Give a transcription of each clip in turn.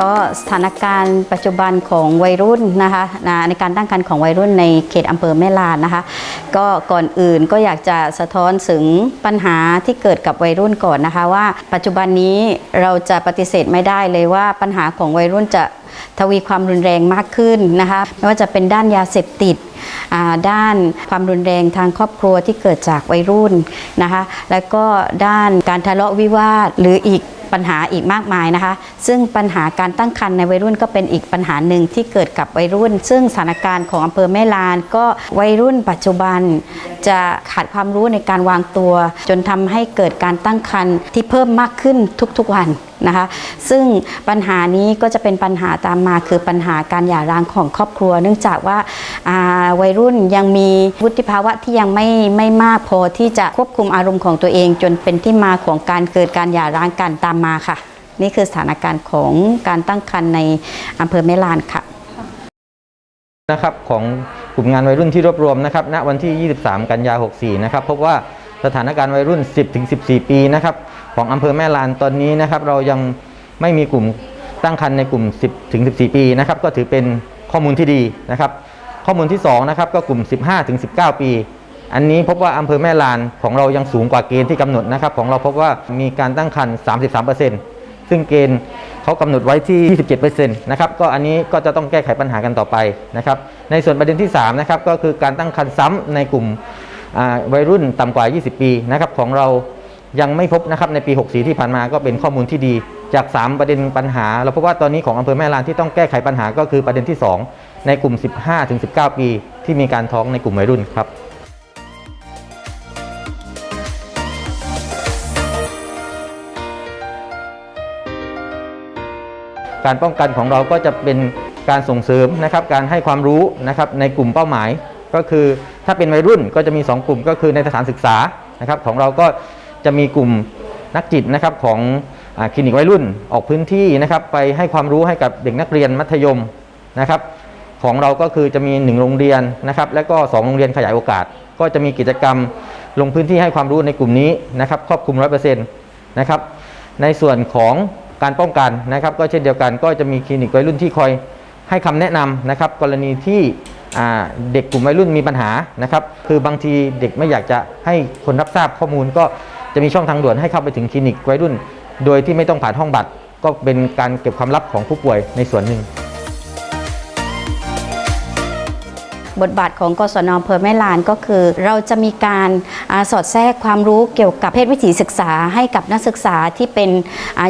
ก็สถานการณ์ปัจจุบันของวัยรุ่นนะคะนะในการตั้งครรภ์ของวัยรุ่นในเขตอำเภอแม่ลานนะคะ ก็ก่อนอื่นก็อยากจะสะท้อนถึงปัญหาที่เกิดกับวัยรุ่นก่อนนะคะว่า ปัจจุบันนี้เราจะปฏิเสธไม่ได้เลยว่าปัญหาของวัยรุ่นจะทวีความรุนแรงมากขึ้นนะคะไม่ว่าจะเป็นด้านยาเสพติดด้านความรุนแรงทางครอบครัวที่เกิดจากวัยรุ่นนะคะ แล้วก็ด้านการทะเลาะวิวาทหรืออีก ปัญหาอีกมากมายนะคะ ซึ่งปัญหาการตั้งครรภ์ในวัยรุ่นก็เป็นอีกปัญหาหนึ่งที่เกิดกับวัยรุ่น ซึ่งสถานการณ์ของอำเภอแม่ลาน ก็วัยรุ่นปัจจุบัน จะขาดความรู้ในการวางตัว จนทำให้เกิดการตั้งครรภ์ที่เพิ่มมากขึ้นทุกๆวัน นะคะ ซึ่งปัญหานี้ก็จะเป็นปัญหาตามมาคือปัญหาการหย่าร้างของครอบครัว เนื่องจากว่าาวัยรุ่นยังมีวุฒิภาวะที่ยังไม่ไม่มากพอที่จะควบคุมอารมณ์ของตัวเอง จนเป็นที่มาของการเกิดการหย่าร้างกันตามมาค่ะ นี่คือสถานการณ์ของการตั้งครรภ์ในอำเภอแม่ลานค่ะนะครับของกลุ่มงานวัยรุ่นที่รวบรวมนะครับณวันที่ 23 กันยา 64 นะครับพบว่า สถานการณ์วัยรุ่น 10-14 ปีนะครับของอำเภอแม่ลานตอนนี้นะครับเรายังไม่มีกลุ่มตั้งครรภ์ในกลุ่ม 10-14 ปีนะครับก็ถือเป็นข้อมูลที่ดีนะครับ ข้อมูลที่2นะครับก็กลุ่ม 15-19 ปี อันนี้พบว่าอำเภอแม่ลานของเรายังสูงกว่าเกณฑ์ที่กำหนดนะครับ ของเราพบว่ามีการตั้งครรภ์33%ซึ่งเกณฑ์เขากำหนดไว้ที่ 27%นะครับก็อันนี้ก็จะต้องแก้ไขปัญหากันต่อไปนะครับในส่วนประเด็นที่3นะครับก็คือการตั้งครรภ์ซ้ำในกลุ่ม วัยรุ่นต่ำกว่า 20 ปีนะครับของเรายังไม่พบนะครับในปี 64 ที่ผ่านมาก็เป็นข้อมูลที่ดี จาก 3 ประเด็นปัญหา เราพบว่าตอนนี้ของอำเภอแม่ลานที่ต้องแก้ไขปัญหาก็คือประเด็นที่ 2 ในกลุ่ม 15-19 ปี ที่มีการท้องในกลุ่มวัยรุ่นครับการป้องกันของเราก็จะเป็นการส่งเสริมนะครับการให้ความรู้นะครับในกลุ่มเป้าหมาย ก็คือถ้าเป็นวัยรุ่นก็จะมี 2 กลุ่มก็คือในสถานศึกษานะครับของเราก็จะมีกลุ่มนักจิตนะครับของอคลินิกวัยรุ่นออกพื้นที่นะครับไปให้ความรู้ให้กับเด็กนักเรียนมัธยมนะครับของเราก็คือจะมี 1 โรงเรียนนะครับและก็ 2 โรงเรียนขยายโอกาส ก็จะมีกิจกรรมลงพื้นที่ให้ความรู้ในกลุ่มนี้นะครับครอบคลุม 100%นะครับในส่วนของการป้องกันนะครับ ก็เช่นเดียวกันก็จะมีคลินิกวัยรุ่นที่คอยให้คำแนะนำนะครับกรณีที่ เด็กกลุ่มวัยรุ่นมีปัญหานะครับคือบางทีเด็กไม่อยากจะให้คนรับทราบข้อมูล ก็จะมีช่องทางด่วนให้เข้าไปถึงคลินิกวัยรุ่น โดยที่ไม่ต้องผ่านห้องบัตร ก็เป็นการเก็บความลับของผู้ป่วยในส่วนหนึ่งบทบาทของกศนอำเภอแม่ลานก็คือ เราจะมีการอาสอดแทรกความรู้เกี่ยวกับเพศวิถีศึกษาให้กับนักศึกษาที่เป็น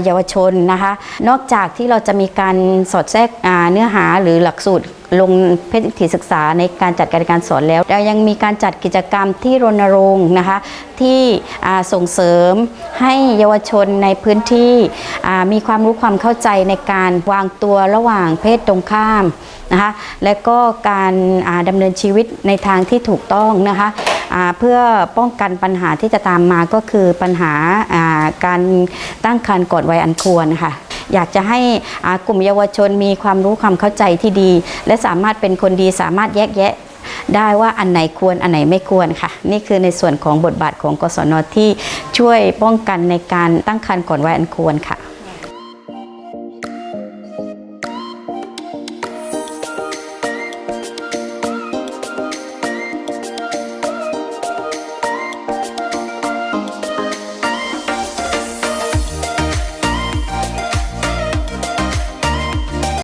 เยาวชนนะคะ นอกจากที่เราจะมีการสอดแทรกเนื้อหาหรือหลักสูตร ลงเพศวิถีศึกษาในการจัดการการสอนแล้วเรายังมีการจัดกิจกรรมที่รณรงค์นะคะที่ส่งเสริมให้เยาวชนในพื้นที่มีความรู้ความเข้าใจในการวางตัวระหว่างเพศตรงข้ามนะคะและก็การดำเนินชีวิตในทางที่ถูกต้องนะคะเพื่อป้องกันปัญหาที่จะตามมาก็คือปัญหาอ่าการตั้งครรภ์ก่อนวัยอันควรค่ะ อยากจะให้กลุ่มเยาวชนมีความรู้ความเข้าใจที่ดี และสามารถเป็นคนดีสามารถแยกแยะได้ว่าอันไหนควรอันไหนไม่ควรค่ะ นี่คือในส่วนของบทบาทของกศนที่ช่วยป้องกันในการตั้งครรภ์ก่อนวัยอันควรค่ะ